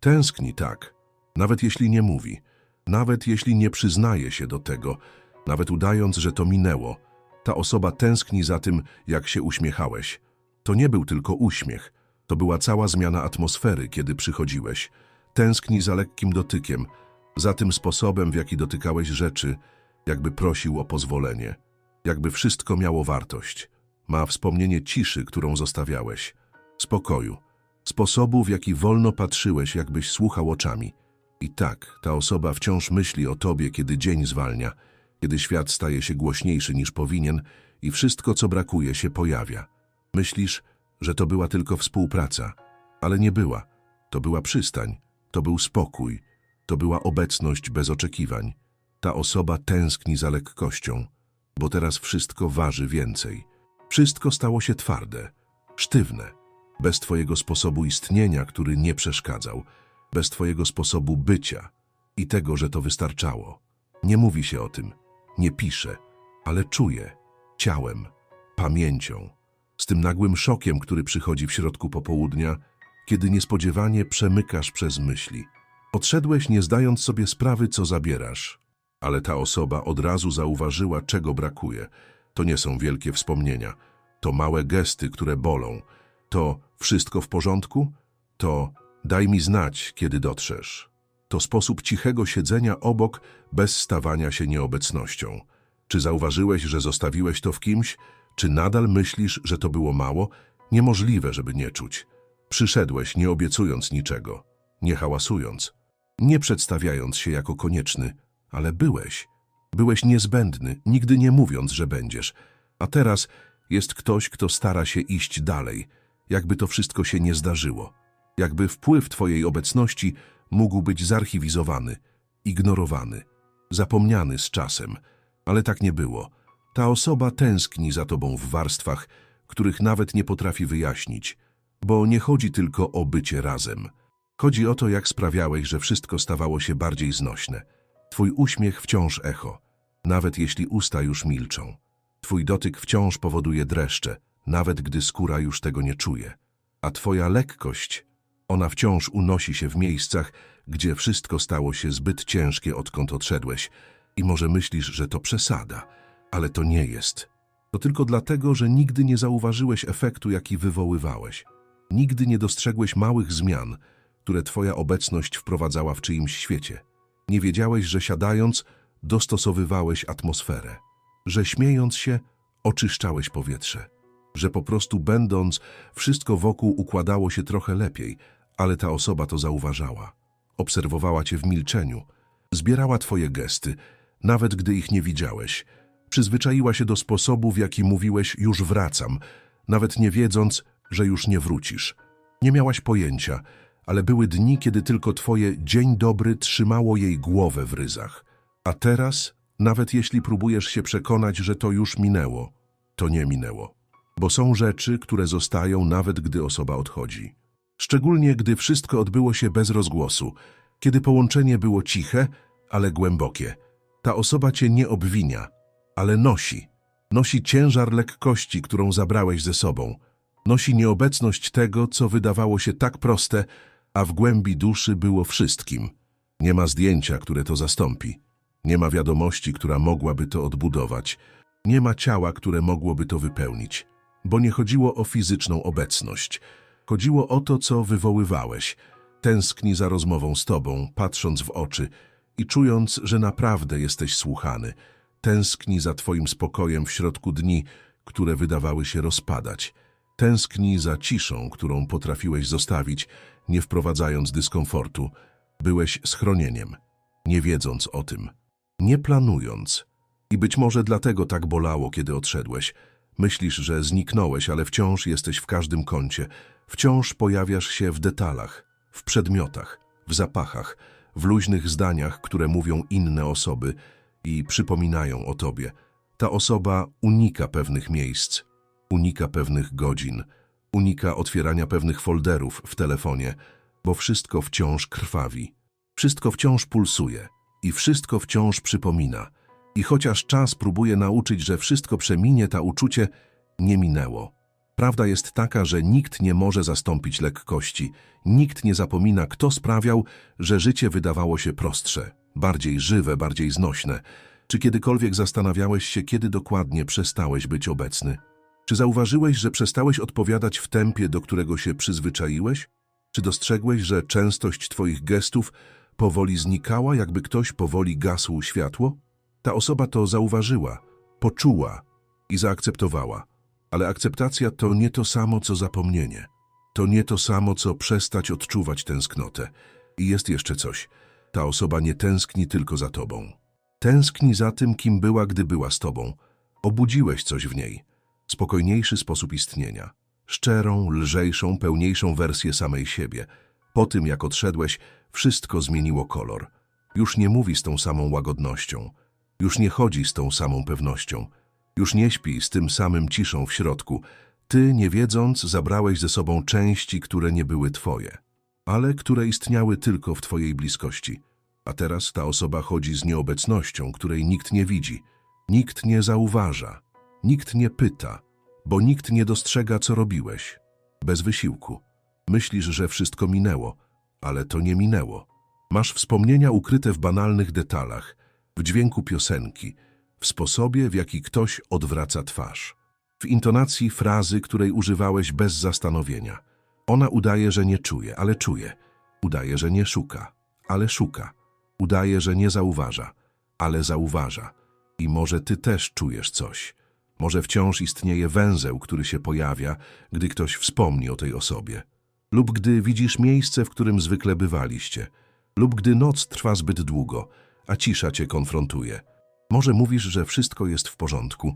Tęskni tak, nawet jeśli nie mówi, nawet jeśli nie przyznaje się do tego, nawet udając, że to minęło. Ta osoba tęskni za tym, jak się uśmiechałeś. To nie był tylko uśmiech, to była cała zmiana atmosfery, kiedy przychodziłeś. Tęskni za lekkim dotykiem, za tym sposobem, w jaki dotykałeś rzeczy, jakby prosił o pozwolenie, jakby wszystko miało wartość. Ma wspomnienie ciszy, którą zostawiałeś, spokoju, sposobu, w jaki wolno patrzyłeś, jakbyś słuchał oczami. I tak, ta osoba wciąż myśli o tobie, kiedy dzień zwalnia, kiedy świat staje się głośniejszy niż powinien i wszystko, co brakuje, się pojawia. Myślisz, że to była tylko współpraca, ale nie była. To była przystań, to był spokój, to była obecność bez oczekiwań. Ta osoba tęskni za lekkością, bo teraz wszystko waży więcej. Wszystko stało się twarde, sztywne, bez twojego sposobu istnienia, który nie przeszkadzał, bez twojego sposobu bycia i tego, że to wystarczało. Nie mówi się o tym, nie pisze, ale czuje, ciałem, pamięcią, z tym nagłym szokiem, który przychodzi w środku popołudnia, kiedy niespodziewanie przemykasz przez myśli. Odszedłeś, nie zdając sobie sprawy, co zabierasz, ale ta osoba od razu zauważyła, czego brakuje. To nie są wielkie wspomnienia, to małe gesty, które bolą. To wszystko w porządku? To daj mi znać, kiedy dotrzesz. To sposób cichego siedzenia obok, bez stawania się nieobecnością. Czy zauważyłeś, że zostawiłeś to w kimś? Czy nadal myślisz, że to było mało? Niemożliwe, żeby nie czuć. Przyszedłeś, nie obiecując niczego, nie hałasując, nie przedstawiając się jako konieczny, ale byłeś. Byłeś niezbędny, nigdy nie mówiąc, że będziesz. A teraz jest ktoś, kto stara się iść dalej, jakby to wszystko się nie zdarzyło. Jakby wpływ Twojej obecności mógł być zarchiwizowany, ignorowany, zapomniany z czasem. Ale tak nie było. Ta osoba tęskni za Tobą w warstwach, których nawet nie potrafi wyjaśnić, bo nie chodzi tylko o bycie razem. Chodzi o to, jak sprawiałeś, że wszystko stawało się bardziej znośne. Twój uśmiech wciąż echo, nawet jeśli usta już milczą. Twój dotyk wciąż powoduje dreszcze, nawet gdy skóra już tego nie czuje. A Twoja lekkość, ona wciąż unosi się w miejscach, gdzie wszystko stało się zbyt ciężkie, odkąd odszedłeś. I może myślisz, że to przesada, ale to nie jest. To tylko dlatego, że nigdy nie zauważyłeś efektu, jaki wywoływałeś. Nigdy nie dostrzegłeś małych zmian, które Twoja obecność wprowadzała w czyimś świecie. Nie wiedziałeś, że siadając, dostosowywałeś atmosferę, że śmiejąc się, oczyszczałeś powietrze, że po prostu będąc, wszystko wokół układało się trochę lepiej, ale ta osoba to zauważała. Obserwowała Cię w milczeniu, zbierała Twoje gesty, nawet gdy ich nie widziałeś. Przyzwyczaiła się do sposobu, w jaki mówiłeś już wracam, nawet nie wiedząc, że już nie wrócisz. Nie miałaś pojęcia, ale były dni, kiedy tylko twoje dzień dobry trzymało jej głowę w ryzach. A teraz, nawet jeśli próbujesz się przekonać, że to już minęło, to nie minęło. Bo są rzeczy, które zostają nawet gdy osoba odchodzi. Szczególnie gdy wszystko odbyło się bez rozgłosu, kiedy połączenie było ciche, ale głębokie. Ta osoba cię nie obwinia, ale nosi. Nosi ciężar lekkości, którą zabrałeś ze sobą. Nosi nieobecność tego, co wydawało się tak proste, a w głębi duszy było wszystkim. Nie ma zdjęcia, które to zastąpi. Nie ma wiadomości, która mogłaby to odbudować. Nie ma ciała, które mogłoby to wypełnić. Bo nie chodziło o fizyczną obecność. Chodziło o to, co wywoływałeś. Tęskni za rozmową z tobą, patrząc w oczy i czując, że naprawdę jesteś słuchany. Tęskni za twoim spokojem w środku dni, które wydawały się rozpadać. Tęskni za ciszą, którą potrafiłeś zostawić, nie wprowadzając dyskomfortu. Byłeś schronieniem, nie wiedząc o tym, nie planując. I być może dlatego tak bolało, kiedy odszedłeś. Myślisz, że zniknąłeś, ale wciąż jesteś w każdym kącie. Wciąż pojawiasz się w detalach, w przedmiotach, w zapachach, w luźnych zdaniach, które mówią inne osoby i przypominają o tobie. Ta osoba unika pewnych miejsc, unika pewnych godzin, unika otwierania pewnych folderów w telefonie, bo wszystko wciąż krwawi, wszystko wciąż pulsuje i wszystko wciąż przypomina. I chociaż czas próbuje nauczyć, że wszystko przeminie, ta uczucie nie minęło. Prawda jest taka, że nikt nie może zastąpić lekkości, nikt nie zapomina, kto sprawiał, że życie wydawało się prostsze, bardziej żywe, bardziej znośne. Czy kiedykolwiek zastanawiałeś się, kiedy dokładnie przestałeś być obecny? Czy zauważyłeś, że przestałeś odpowiadać w tempie, do którego się przyzwyczaiłeś? Czy dostrzegłeś, że częstość twoich gestów powoli znikała, jakby ktoś powoli gasł światło? Ta osoba to zauważyła, poczuła i zaakceptowała. Ale akceptacja to nie to samo, co zapomnienie. To nie to samo, co przestać odczuwać tęsknotę. I jest jeszcze coś. Ta osoba nie tęskni tylko za tobą. Tęskni za tym, kim była, gdy była z tobą. Obudziłeś coś w niej. Spokojniejszy sposób istnienia. Szczerą, lżejszą, pełniejszą wersję samej siebie. Po tym, jak odszedłeś, wszystko zmieniło kolor. Już nie mówi z tą samą łagodnością. Już nie chodzi z tą samą pewnością. Już nie śpi z tym samym ciszą w środku. Ty, nie wiedząc, zabrałeś ze sobą części, które nie były twoje, ale które istniały tylko w twojej bliskości. A teraz ta osoba chodzi z nieobecnością, której nikt nie widzi, nikt nie zauważa, nikt nie pyta, bo nikt nie dostrzega, co robiłeś. Bez wysiłku. Myślisz, że wszystko minęło, ale to nie minęło. Masz wspomnienia ukryte w banalnych detalach, w dźwięku piosenki, w sposobie, w jaki ktoś odwraca twarz, w intonacji frazy, której używałeś bez zastanowienia. Ona udaje, że nie czuje, ale czuje. Udaje, że nie szuka, ale szuka. Udaje, że nie zauważa, ale zauważa. I może ty też czujesz coś. Może wciąż istnieje węzeł, który się pojawia, gdy ktoś wspomni o tej osobie. Lub gdy widzisz miejsce, w którym zwykle bywaliście. Lub gdy noc trwa zbyt długo, a cisza cię konfrontuje. Może mówisz, że wszystko jest w porządku,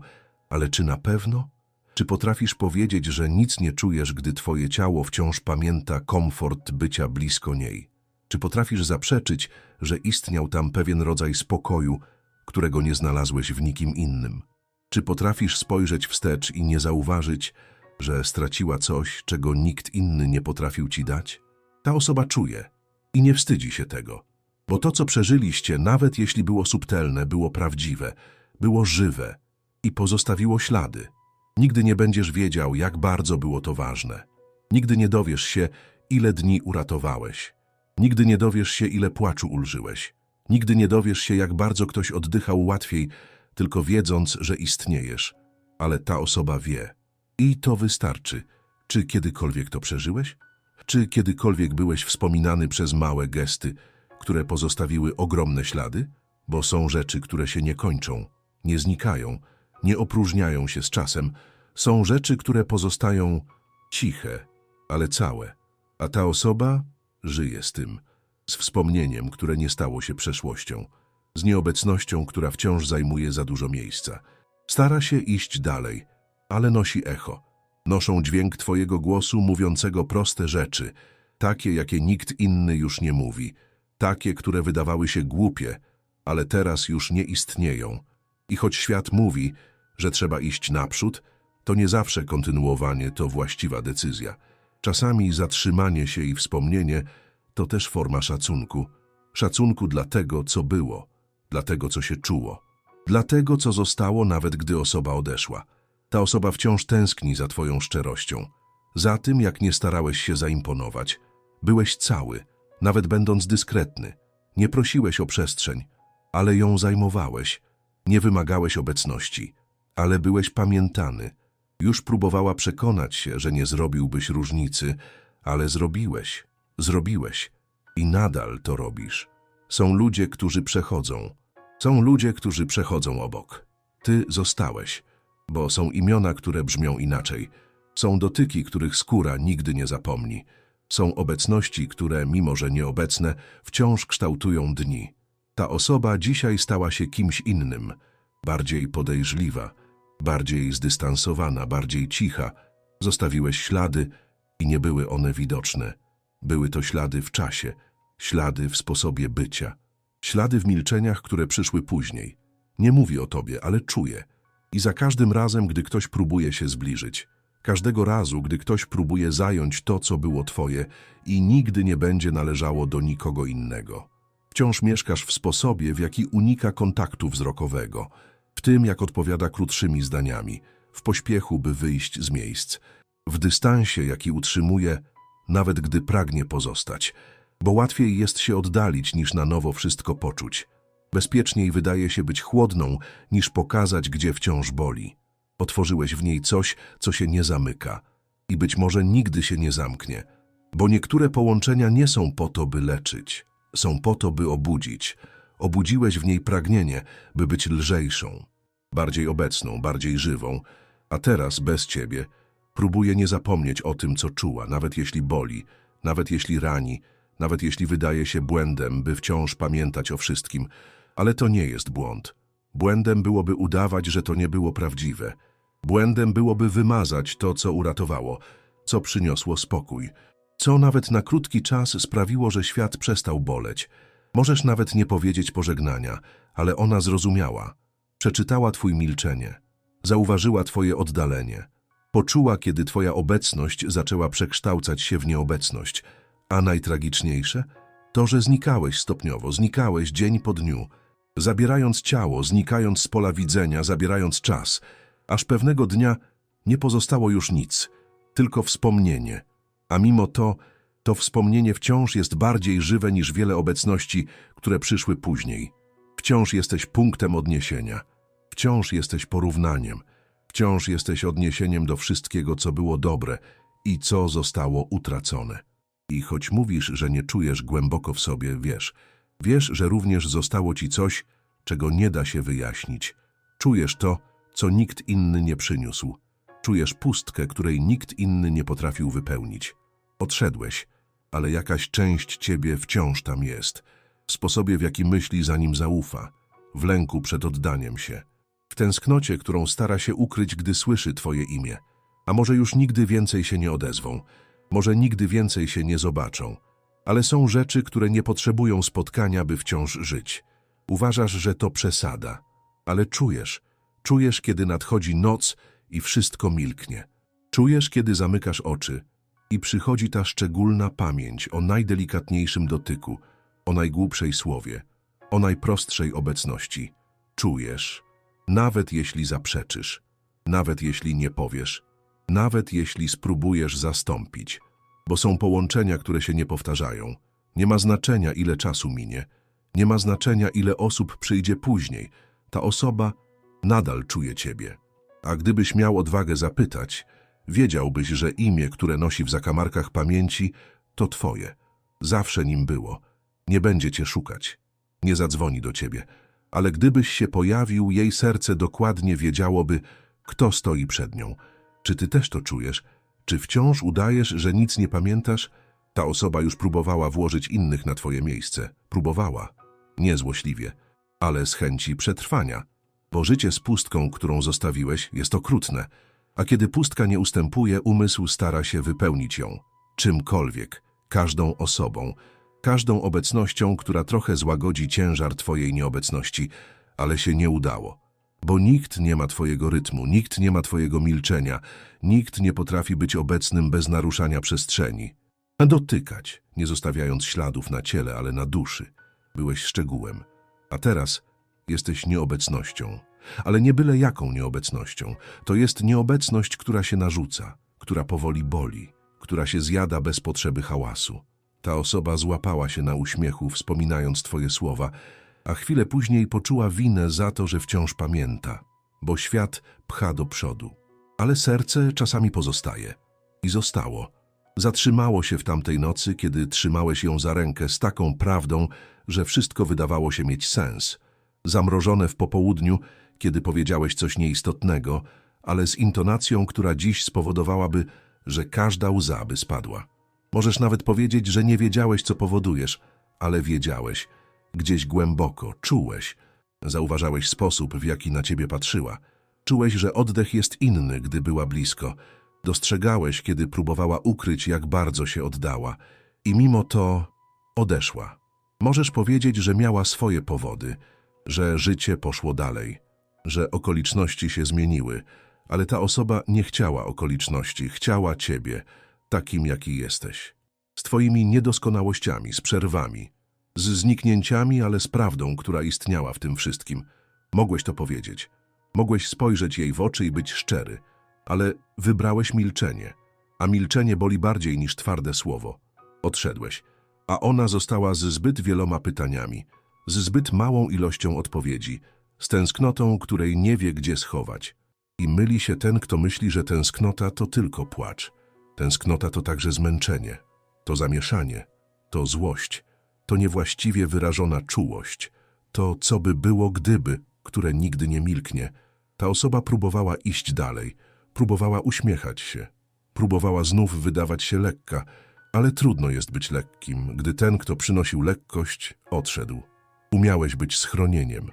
ale czy na pewno? Czy potrafisz powiedzieć, że nic nie czujesz, gdy twoje ciało wciąż pamięta komfort bycia blisko niej? Czy potrafisz zaprzeczyć, że istniał tam pewien rodzaj spokoju, którego nie znalazłeś w nikim innym? Czy potrafisz spojrzeć wstecz i nie zauważyć, że straciła coś, czego nikt inny nie potrafił ci dać? Ta osoba czuje i nie wstydzi się tego. Bo to, co przeżyliście, nawet jeśli było subtelne, było prawdziwe, było żywe i pozostawiło ślady. Nigdy nie będziesz wiedział, jak bardzo było to ważne. Nigdy nie dowiesz się, ile dni uratowałeś. Nigdy nie dowiesz się, ile płaczu ulżyłeś. Nigdy nie dowiesz się, jak bardzo ktoś oddychał łatwiej, tylko wiedząc, że istniejesz. Ale ta osoba wie. I to wystarczy. Czy kiedykolwiek to przeżyłeś? Czy kiedykolwiek byłeś wspominany przez małe gesty, które pozostawiły ogromne ślady? Bo są rzeczy, które się nie kończą, nie znikają, nie opróżniają się z czasem. Są rzeczy, które pozostają ciche, ale całe. A ta osoba żyje z tym, z wspomnieniem, które nie stało się przeszłością, z nieobecnością, która wciąż zajmuje za dużo miejsca. Stara się iść dalej, ale nosi echo. Noszą dźwięk Twojego głosu mówiącego proste rzeczy, takie, jakie nikt inny już nie mówi, takie, które wydawały się głupie, ale teraz już nie istnieją. I choć świat mówi, że trzeba iść naprzód, to nie zawsze kontynuowanie to właściwa decyzja. Czasami zatrzymanie się i wspomnienie to też forma szacunku. Szacunku dla tego, co było, dla tego, co się czuło, dla tego, co zostało, nawet gdy osoba odeszła. Ta osoba wciąż tęskni za Twoją szczerością, za tym, jak nie starałeś się zaimponować. Byłeś cały, nawet będąc dyskretny. Nie prosiłeś o przestrzeń, ale ją zajmowałeś. Nie wymagałeś obecności, ale byłeś pamiętany. Już próbowała przekonać się, że nie zrobiłbyś różnicy, ale zrobiłeś. Zrobiłeś. I nadal to robisz. Są ludzie, którzy przechodzą. Są ludzie, którzy przechodzą obok. Ty zostałeś, bo są imiona, które brzmią inaczej. Są dotyki, których skóra nigdy nie zapomni. Są obecności, które, mimo że nieobecne, wciąż kształtują dni. Ta osoba dzisiaj stała się kimś innym, bardziej podejrzliwa, bardziej zdystansowana, bardziej cicha. Zostawiłeś ślady i nie były one widoczne. Były to ślady w czasie, ślady w sposobie bycia, ślady w milczeniach, które przyszły później. Nie mówi o tobie, ale czuje. I za każdym razem, gdy ktoś próbuje się zbliżyć, każdego razu, gdy ktoś próbuje zająć to, co było twoje i nigdy nie będzie należało do nikogo innego. Wciąż mieszkasz w sposobie, w jaki unika kontaktu wzrokowego, w tym, jak odpowiada krótszymi zdaniami, w pośpiechu, by wyjść z miejsc. w dystansie, jaki utrzymuje, nawet gdy pragnie pozostać, bo łatwiej jest się oddalić niż na nowo wszystko poczuć. Bezpieczniej wydaje się być chłodną, niż pokazać, gdzie wciąż boli. Otworzyłeś w niej coś, co się nie zamyka i być może nigdy się nie zamknie, bo niektóre połączenia nie są po to, by leczyć, są po to, by obudzić. Obudziłeś w niej pragnienie, by być lżejszą, bardziej obecną, bardziej żywą, a teraz bez ciebie próbuje nie zapomnieć o tym, co czuła, nawet jeśli boli, nawet jeśli rani, nawet jeśli wydaje się błędem, by wciąż pamiętać o wszystkim, ale to nie jest błąd. Błędem byłoby udawać, że to nie było prawdziwe. Błędem byłoby wymazać to, co uratowało, co przyniosło spokój, co nawet na krótki czas sprawiło, że świat przestał boleć. Możesz nawet nie powiedzieć pożegnania, ale ona zrozumiała. Przeczytała twój milczenie, zauważyła twoje oddalenie, poczuła, kiedy twoja obecność zaczęła przekształcać się w nieobecność, a najtragiczniejsze to, że znikałeś stopniowo, znikałeś dzień po dniu, zabierając ciało, znikając z pola widzenia, zabierając czas, aż pewnego dnia nie pozostało już nic, tylko wspomnienie. A mimo to, to wspomnienie wciąż jest bardziej żywe niż wiele obecności, które przyszły później. Wciąż jesteś punktem odniesienia, wciąż jesteś porównaniem, wciąż jesteś odniesieniem do wszystkiego, co było dobre i co zostało utracone. I choć mówisz, że nie czujesz głęboko w sobie, wiesz, wiesz, że również zostało ci coś, czego nie da się wyjaśnić. Czujesz to, co nikt inny nie przyniósł. Czujesz pustkę, której nikt inny nie potrafił wypełnić. Odszedłeś, ale jakaś część ciebie wciąż tam jest. W sposobie, w jaki myśli, zanim zaufa. W lęku przed oddaniem się. W tęsknocie, którą stara się ukryć, gdy słyszy twoje imię. A może już nigdy więcej się nie odezwą. Może nigdy więcej się nie zobaczą. Ale są rzeczy, które nie potrzebują spotkania, by wciąż żyć. Uważasz, że to przesada. Ale czujesz. Czujesz, kiedy nadchodzi noc i wszystko milknie. Czujesz, kiedy zamykasz oczy i przychodzi ta szczególna pamięć o najdelikatniejszym dotyku, o najgłupszej słowie, o najprostszej obecności. Czujesz, nawet jeśli zaprzeczysz, nawet jeśli nie powiesz, nawet jeśli spróbujesz zastąpić, bo są połączenia, które się nie powtarzają. Nie ma znaczenia, ile czasu minie, nie ma znaczenia, ile osób przyjdzie później. Ta osoba nadal czuje ciebie. A gdybyś miał odwagę zapytać, wiedziałbyś, że imię, które nosi w zakamarkach pamięci, to twoje. Zawsze nim było. Nie będzie cię szukać. Nie zadzwoni do ciebie. Ale gdybyś się pojawił, jej serce dokładnie wiedziałoby, kto stoi przed nią. Czy ty też to czujesz? Czy wciąż udajesz, że nic nie pamiętasz? Ta osoba już próbowała włożyć innych na twoje miejsce. Próbowała. Niezłośliwie, ale z chęci przetrwania. Bo życie z pustką, którą zostawiłeś, jest okrutne, a kiedy pustka nie ustępuje, umysł stara się wypełnić ją. Czymkolwiek, każdą osobą, każdą obecnością, która trochę złagodzi ciężar twojej nieobecności, ale się nie udało. Bo nikt nie ma twojego rytmu, nikt nie ma twojego milczenia, nikt nie potrafi być obecnym bez naruszania przestrzeni. A dotykać, nie zostawiając śladów na ciele, ale na duszy. Byłeś szczegółem. A teraz jesteś nieobecnością. Ale nie byle jaką nieobecnością. To jest nieobecność, która się narzuca, która powoli boli, która się zjada bez potrzeby hałasu. Ta osoba złapała się na uśmiechu, wspominając twoje słowa, a chwilę później poczuła winę za to, że wciąż pamięta, bo świat pcha do przodu. Ale serce czasami pozostaje. I zostało. Zatrzymało się w tamtej nocy, kiedy trzymałeś ją za rękę z taką prawdą, że wszystko wydawało się mieć sens. Zamrożone w popołudniu, kiedy powiedziałeś coś nieistotnego, ale z intonacją, która dziś spowodowałaby, że każda łza by spadła. Możesz nawet powiedzieć, że nie wiedziałeś, co powodujesz, ale wiedziałeś. Gdzieś głęboko czułeś. Zauważałeś sposób, w jaki na ciebie patrzyła. Czułeś, że oddech jest inny, gdy była blisko. Dostrzegałeś, kiedy próbowała ukryć, jak bardzo się oddała. I mimo to odeszła. Możesz powiedzieć, że miała swoje powody, że życie poszło dalej, że okoliczności się zmieniły, ale ta osoba nie chciała okoliczności, chciała ciebie, takim jaki jesteś. Z twoimi niedoskonałościami, z przerwami, z zniknięciami, ale z prawdą, która istniała w tym wszystkim. Mogłeś to powiedzieć. Mogłeś spojrzeć jej w oczy i być szczery, ale wybrałeś milczenie. a milczenie boli bardziej niż twarde słowo. Odszedłeś, a ona została z zbyt wieloma pytaniami, z zbyt małą ilością odpowiedzi, z tęsknotą, której nie wie, gdzie schować. I myli się ten, kto myśli, że tęsknota to tylko płacz. Tęsknota to także zmęczenie, to zamieszanie, to złość, to niewłaściwie wyrażona czułość, to co by było gdyby, które nigdy nie milknie. Ta osoba próbowała iść dalej, próbowała uśmiechać się, próbowała znów wydawać się lekka, ale trudno jest być lekkim, gdy ten, kto przynosił lekkość, odszedł. Umiałeś być schronieniem,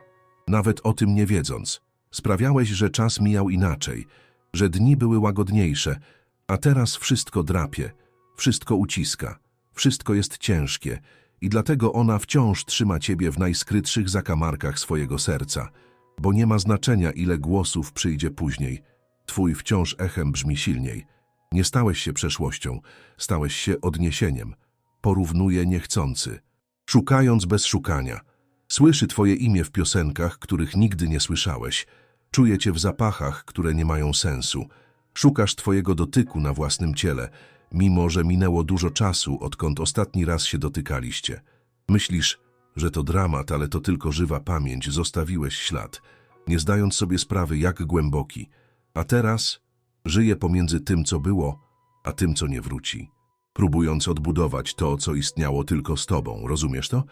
nawet o tym nie wiedząc. Sprawiałeś, że czas mijał inaczej, że dni były łagodniejsze, a teraz wszystko drapie, wszystko uciska, wszystko jest ciężkie i dlatego ona wciąż trzyma ciebie w najskrytszych zakamarkach swojego serca, bo nie ma znaczenia, ile głosów przyjdzie później. Twój wciąż echem brzmi silniej. Nie stałeś się przeszłością, stałeś się odniesieniem. Porównuje niechcący. Szukając bez szukania. Słyszy twoje imię w piosenkach, których nigdy nie słyszałeś. Czuje cię w zapachach, które nie mają sensu. Szukasz twojego dotyku na własnym ciele, mimo że minęło dużo czasu, odkąd ostatni raz się dotykaliście. Myślisz, że to dramat, ale to tylko żywa pamięć, zostawiłeś ślad, nie zdając sobie sprawy, jak głęboki. A teraz żyje pomiędzy tym, co było, a tym, co nie wróci. Próbując odbudować to, co istniało tylko z tobą, rozumiesz to?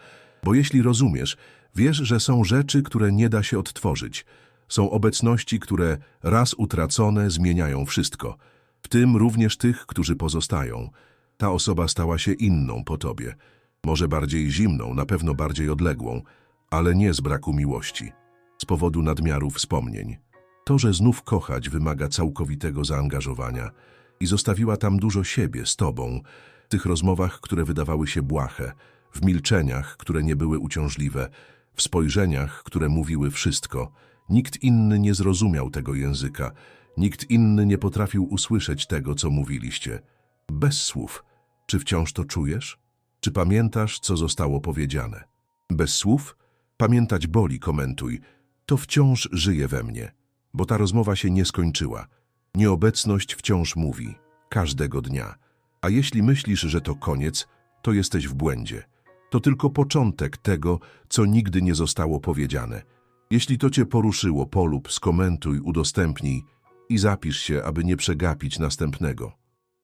Bo jeśli rozumiesz, wiesz, że są rzeczy, które nie da się odtworzyć. Są obecności, które raz utracone zmieniają wszystko, w tym również tych, którzy pozostają. Ta osoba stała się inną po tobie. Może bardziej zimną, na pewno bardziej odległą, ale nie z braku miłości, z powodu nadmiaru wspomnień. To, że znów kochać wymaga całkowitego zaangażowania i zostawiła tam dużo siebie z tobą, w tych rozmowach, które wydawały się błahe, w milczeniach, które nie były uciążliwe, w spojrzeniach, które mówiły wszystko. Nikt inny nie zrozumiał tego języka, nikt inny nie potrafił usłyszeć tego, co mówiliście. Bez słów. Czy wciąż to czujesz? Czy pamiętasz, co zostało powiedziane? Bez słów? Pamiętać boli, komentuj. To wciąż żyje we mnie, bo ta rozmowa się nie skończyła. Nieobecność wciąż mówi, każdego dnia. A jeśli myślisz, że to koniec, to jesteś w błędzie. To tylko początek tego, co nigdy nie zostało powiedziane. Jeśli to cię poruszyło, polub, skomentuj, udostępnij i zapisz się, aby nie przegapić następnego.